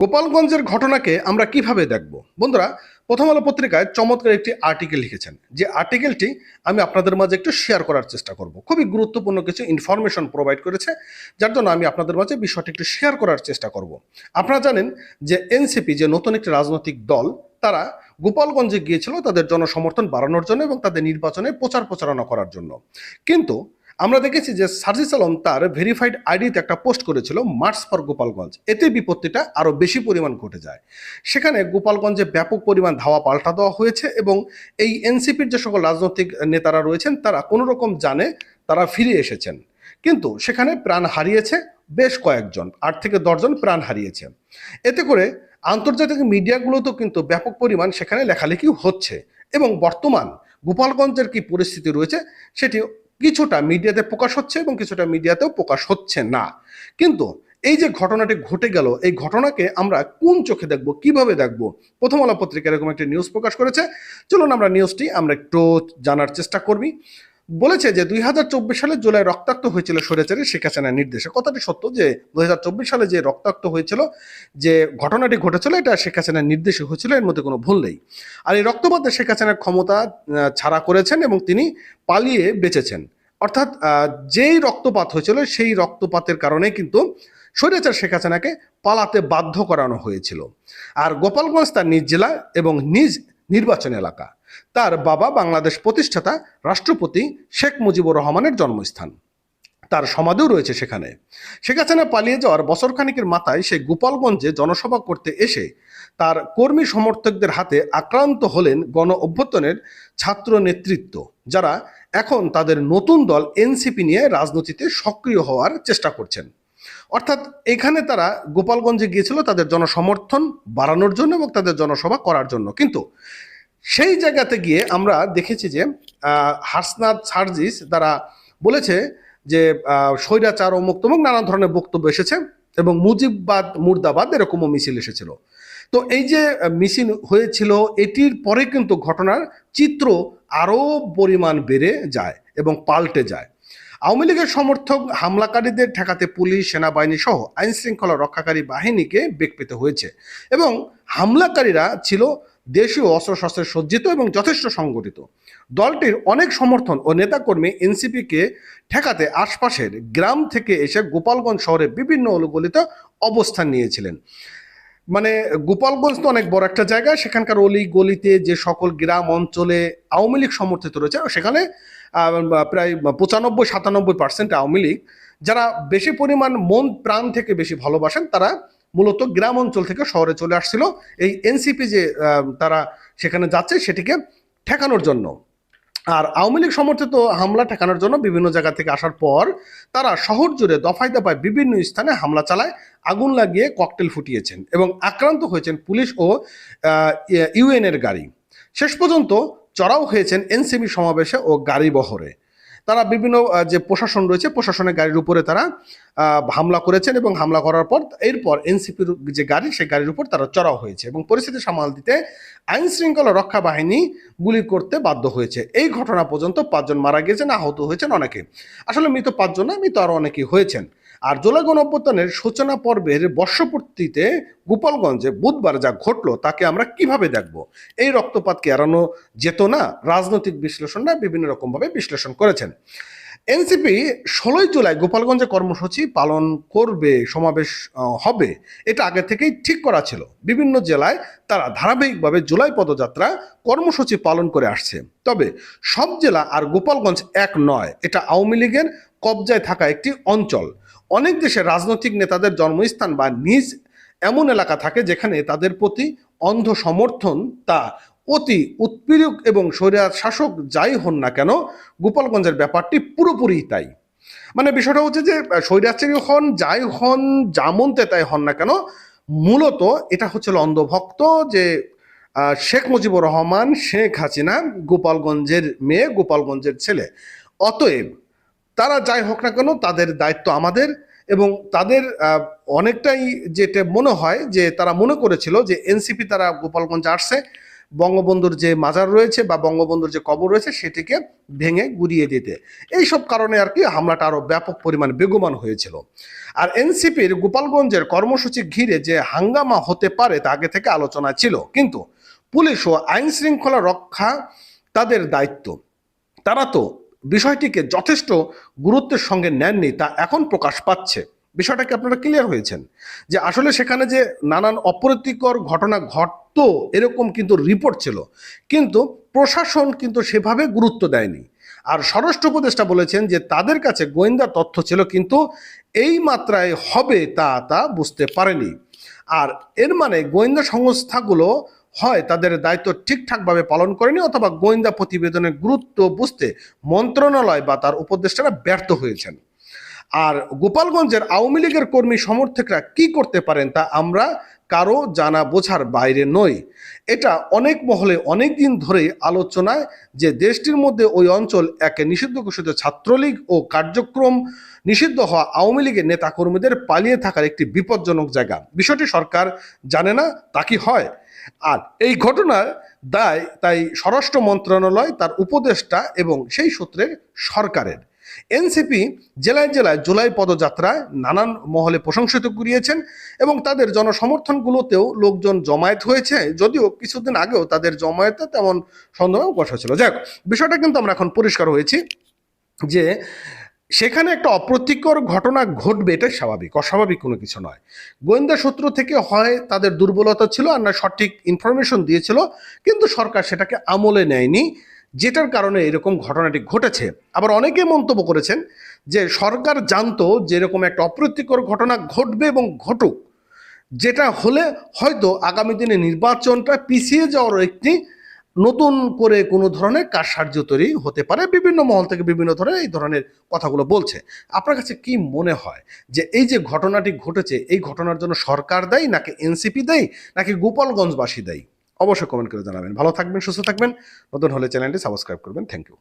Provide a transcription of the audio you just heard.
গোপালগঞ্জের ঘটনাকে আমরা কীভাবে দেখব? বন্ধুরা, প্রথম আলো পত্রিকায় চমৎকার একটি আর্টিকেল লিখেছেন। যে আর্টিকেলটি আমি আপনাদের মাঝে একটু শেয়ার করার চেষ্টা করব। খুবই গুরুত্বপূর্ণ কিছু ইনফরমেশন প্রোভাইড করেছে, যার জন্য আমি আপনাদের মাঝে বিষয়টি একটু শেয়ার করার চেষ্টা করব। আপনারা জানেন যে এনসিপি যে নতুন একটি রাজনৈতিক দল, তারা গোপালগঞ্জে গিয়েছিল তাদের জনসমর্থন বাড়ানোর জন্য এবং তাদের নির্বাচনে প্রচার প্রচারণা করার জন্য। কিন্তু আমরা দেখেছি যে সার্জিস আলম তার ভেরিফাইড আইডিতে একটা পোস্ট করেছিল মার্চ ফর গোপালগঞ্জ এতে বিপত্তিটা আরও বেশি পরিমাণ ঘটে যায়। সেখানে গোপালগঞ্জে ব্যাপক পরিমাণ ধাওয়া পাল্টা দেওয়া হয়েছে এবং এই এনসিপির যে সকল রাজনৈতিক নেতারা রয়েছেন, তারা কোনো রকম জানে তারা ফিরে এসেছেন। কিন্তু সেখানে প্রাণ হারিয়েছে বেশ কয়েকজন, আট থেকে দশজন প্রাণ হারিয়েছে। এতে করে আন্তর্জাতিক মিডিয়াগুলোতেও কিন্তু ব্যাপক পরিমাণ সেখানে লেখালেখি হচ্ছে এবং বর্তমান গোপালগঞ্জের কি পরিস্থিতি রয়েছে, সেটি কিছুটা মিডিয়াতে প্রকাশ হচ্ছে এবং কিছুটা মিডিয়াতেও প্রকাশ হচ্ছে না। কিন্তু এই যে ঘটনাটি ঘটে গেল, এই ঘটনাকে আমরা কোন চোখে দেখব, কীভাবে দেখব? প্রথম আলো পত্রিকা এরকম একটি নিউজ প্রকাশ করেছে। চলুন আমরা নিউজটি আমরা একটু জানার চেষ্টা করবি। বলেছে যে দুই হাজার চব্বিশ সালে জুলাই রক্তাক্ত হয়েছিল স্বৈরাচারী শেখ হাসিনার নির্দেশে। কথাটি সত্য যে দুই হাজার চব্বিশ সালে যে রক্তাক্ত হয়েছিল, যে ঘটনাটি ঘটেছিল, এটা শেখ হাসিনার নির্দেশে হয়েছিল, এর মধ্যে কোনো ভুল নেই। আর এই রক্তপাতে শেখ হাসিনার ক্ষমতা ছাড়া করেছেন এবং তিনি পালিয়ে বেঁচেছেন। অর্থাৎ যেই রক্তপাত হয়েছিল, সেই রক্তপাতের কারণে কিন্তু স্বৈরাচার শেখ হাসিনাকে পালাতে বাধ্য করানো হয়েছিল। আর গোপালগঞ্জ তার নিজ জেলা এবং নিজ নির্বাচন এলাকা। তার বাবা বাংলাদেশ প্রতিষ্ঠাতা রাষ্ট্রপতি শেখ মুজিবুর রহমানের জন্মস্থান। তার সমাধিও রয়েছে সেখানে। শেখ হাসিনা পালিয়ে যাওয়ার বছরখানিকের মাথায় সেই গোপালগঞ্জে জনসভা করতে এসে তার কর্মী সমর্থকদের হাতে আক্রান্ত হলেন গণ অভ্যুত্থানের ছাত্র নেতৃত্ব, যারা এখন তাদের নতুন দল এনসিপি নিয়ে রাজনীতিতে সক্রিয় হওয়ার চেষ্টা করছেন। অর্থাৎ এখানে তারা গোপালগঞ্জে গিয়েছিল তাদের জনসমর্থন বাড়ানোর জন্য এবং তাদের জনসভা করার জন্য। কিন্তু সেই জায়গাতে গিয়ে আমরা দেখেছি যে আহ, হাসনাত সার্জিস তারা বলেছে যে স্বৈরাচার ও মুক্ত এবং নানা ধরনের বক্তব্য এসেছে এবং মুজিববাদ মুর্দাবাদ এরকমও মিছিল এসেছিল। তো এই যে মিছিল হয়েছিল এটির পরে কিন্তু ঘটনার চিত্র আরও পরিমাণ বেড়ে যায় এবং পাল্টে যায়। আওয়ামী লীগের সমর্থক হামলাকারীদের ঠেকাতে পুলিশ সেনাবাহিনী সহ আইন শৃঙ্খলা রক্ষাকারী বাহিনীকে বেগ পেতে হয়েছে এবং হামলাকারীরা ছিল দেশীয় অস্ত্রশস্ত্রে সজ্জিত এবং যথেষ্ট সংগঠিত। দলটির অনেক সমর্থন ও নেতাকর্মী এনসিপিকে ঠেকাতে আশপাশের গ্রাম থেকে এসে গোপালগঞ্জ শহরে বিভিন্ন অলিগলিতে অবস্থান নিয়েছিলেন। মানে গোপালগঞ্জ তো অনেক বড় একটা জায়গা, সেখানকার অলি গলিতে যে সকল গ্রাম অঞ্চলে আওয়ামী লীগ সমর্থিত রয়েছে, সেখানে প্রায় পঁচানব্বই, সাতানব্বই পার্সেন্ট আওয়ামী লীগ, যারা বেশি পরিমাণ মন প্রাণ থেকে বেশি ভালোবাসেন, তারা মূলত গ্রাম অঞ্চল থেকে শহরে চলে আসছিল। এই এনসিপি যে তারা সেখানে যাচ্ছে সেটিকে ঠেকানোর জন্য। আর আওয়ামী লীগ সমর্থিত হামলা ঠেকানোর জন্য বিভিন্ন জায়গা থেকে আসার পর তারা শহর জুড়ে দফায় দফায় বিভিন্ন স্থানে হামলা চালায়, আগুন লাগিয়ে ককটেল ফুটিয়েছেন এবং আক্রান্ত হয়েছেন পুলিশ ও ইউএন এর গাড়ি। শেষ পর্যন্ত চড়াও হয়েছেন এনসিবি সমাবেশে ও গাড়ি বহরে। তারা বিভিন্ন যে প্রশাসন রয়েছে, প্রশাসনের গাড়ির উপরে তারা হামলা করেছেন এবং হামলা করার পর এরপর এনসিপির যে গাড়ি, সেই গাড়ির উপর তারা চড়াও হয়েছে এবং পরিস্থিতি সামাল দিতে আইন শৃঙ্খলা রক্ষা বাহিনী গুলি করতে বাধ্য হয়েছে। এই ঘটনা পর্যন্ত পাঁচজন মারা গিয়েছেন, আহত হয়েছেন অনেকে। আসলে মৃত পাঁচজন না, মৃত আরও অনেকেই হয়েছেন। আর জুলাই গণ সূচনা পর্বের বর্ষপূর্তিতে গোপালগঞ্জে বুধবার যা ঘটলো, তাকে আমরা কীভাবে দেখব? এই রক্তপাতকে এড়ানো যেত না? রাজনৈতিক বিশ্লেষণরা বিভিন্ন রকমভাবে বিশ্লেষণ করেছেন। এনসিপি ষোলোই জুলাই গোপালগঞ্জে কর্মসূচি পালন করবে, সমাবেশ হবে। এটা আগে থেকেই ঠিক করা ছিল। বিভিন্ন জেলায় তারা ধারাবাহিকভাবে জুলাই পদযাত্রা কর্মসূচি পালন করে আসছে। তবে সব জেলা আর গোপালগঞ্জ এক নয়। এটা আওয়ামী লীগের কবজায় থাকা একটি অঞ্চল। অনেক দেশে রাজনৈতিক নেতাদের জন্মস্থান বা নিজ এমন এলাকা থাকে যেখানে তাদের প্রতি অন্ধ সমর্থন তা অতি উৎপীড়ক এবং স্বৈরার শাসক যাই হন না কেন, গোপালগঞ্জের ব্যাপারটি পুরোপুরি তাই। মানে বিষয়টা হচ্ছে যে স্বৈরাচারী হন, যাই হন জামনতে তাই হন না কেন, মূলত এটা হচ্ছিল অন্ধভক্ত যে শেখ মুজিবুর রহমান, শেখ হাসিনা, গোপালগঞ্জের মেয়ে, গোপালগঞ্জের ছেলে। অতএব তারা যাই হোক না কেন তাদের দায়িত্ব আমাদের এবং তাদের অনেকটাই যেটা মনে হয় যে তারা মনে করেছিল যে এনসিপি তারা গোপালগঞ্জ আসছে, বঙ্গবন্ধুর যে মাজার রয়েছে বা বঙ্গবন্ধুর যে কবর রয়েছে সেটিকে ভেঙে গুড়িয়ে দিতে। এই সব কারণে আর কি হামলাটা আরও ব্যাপক পরিমাণে বেগমান হয়েছিল। আর এনসিপির গোপালগঞ্জের কর্মসূচি ঘিরে যে হাঙ্গামা হতে পারে তা আগে থেকে আলোচনা ছিল। কিন্তু পুলিশ ও আইন শৃঙ্খলা রক্ষা তাদের দায়িত্ব। তারা তো বিষয়টিকে যথেষ্ট গুরুত্বের সঙ্গে নেননি, তা এখন প্রকাশ পাচ্ছে। বিষয়টা কি আপনারা ক্লিয়ার হয়েছেন? যে আসলে সেখানে যে নানান অপ্রীতিকর ঘটনা ঘটতো, এরকম কিন্তু রিপোর্ট ছিল। কিন্তু প্রশাসন কিন্তু সেভাবে গুরুত্ব দেয়নি। আর স্বরাষ্ট্র উপদেষ্টা বলেছেন যে তাদের কাছে গোয়েন্দা তথ্য ছিল, কিন্তু এই মাত্রায় হবে তা তা বুঝতে পারেনি। আর এর মানে গোয়েন্দা সংস্থাগুলো হয় তাদের দায়িত্ব ঠিকঠাকভাবে পালন করেনি অথবা গোয়েন্দা প্রতিবেদনের গুরুত্ব বুঝতে মন্ত্রণালয় বা তার উপদেষ্টারা ব্যর্থ হয়েছেন। আর গোপালগঞ্জের আওয়ামী লীগের কর্মী সমর্থকরা কি করতে পারেন তা আমরা কারও জানা বোঝার বাইরে নই এটা অনেক মহলে অনেক দিন ধরেই আলোচনায় যে দেশটির মধ্যে ওই অঞ্চল একে নিষিদ্ধ ঘোষিত ছাত্রলীগ ও কার্যক্রম নিষিদ্ধ হওয়া আওয়ামী লীগের নেতাকর্মীদের পালিয়ে থাকার একটি বিপজ্জনক জায়গা। বিষয়টি সরকার জানে না, তা কি হয়? আর এই ঘটনার দায় তাই স্বরাষ্ট্র মন্ত্রণালয়, তার উপদেষ্টা এবং সেই সূত্রের সরকারের। এনসিপি জেলায় জেলায় জুলাই পদযাত্রায় নানান মহলে প্রশংসিত করিয়েছেন এবং তাদের জনসমর্থনগুলোতেও লোকজন জমায়েত হয়েছে। যদিও কিছুদিন আগেও তাদের জমায়েতে তেমন সন্দেহ বসা ছিল যাক, বিষয়টা কিন্তু আমরা এখন পরিষ্কার হয়েছি যে সেখানে একটা অপ্রতিকর ঘটনা ঘটবে এটা স্বাভাবিক, অস্বাভাবিক কোনো কিছু নয়। গোয়েন্দা সূত্র থেকে হয়, তাদের দুর্বলতা ছিল, আর না সঠিক ইনফরমেশন দিয়েছিল, কিন্তু সরকার সেটাকে আমলে নেয়নি। যেটার কারণে এরকম ঘটনাটি ঘটেছে। আবার অনেকে মন্তব্য করেছেন যে সরকার জানতো যে এরকম একটা অপ্রীতিকর ঘটনা ঘটবে এবং ঘটুক, যেটা হলে হয়তো আগামী দিনে নির্বাচনটা পিছিয়ে যাওয়ার একটি নতুন করে কোনো ধরনের কারসার্য তৈরি হতে পারে। বিভিন্ন মহল থেকে বিভিন্ন ধরনের এই ধরনের কথাগুলো বলছে। আপনার কাছে কি মনে হয় যে এই যে ঘটনাটি ঘটেছে, এই ঘটনার জন্য সরকার দেয় নাকি এনসিপি দেয় নাকি গোপালগঞ্জবাসী দেয়? অবশ্যই কমেন্ট করে জানাবেন। ভালো থাকবেন, সুস্থ থাকবেন। নতুন হলে চ্যানেলটি সাবস্ক্রাইব করবেন। Thank you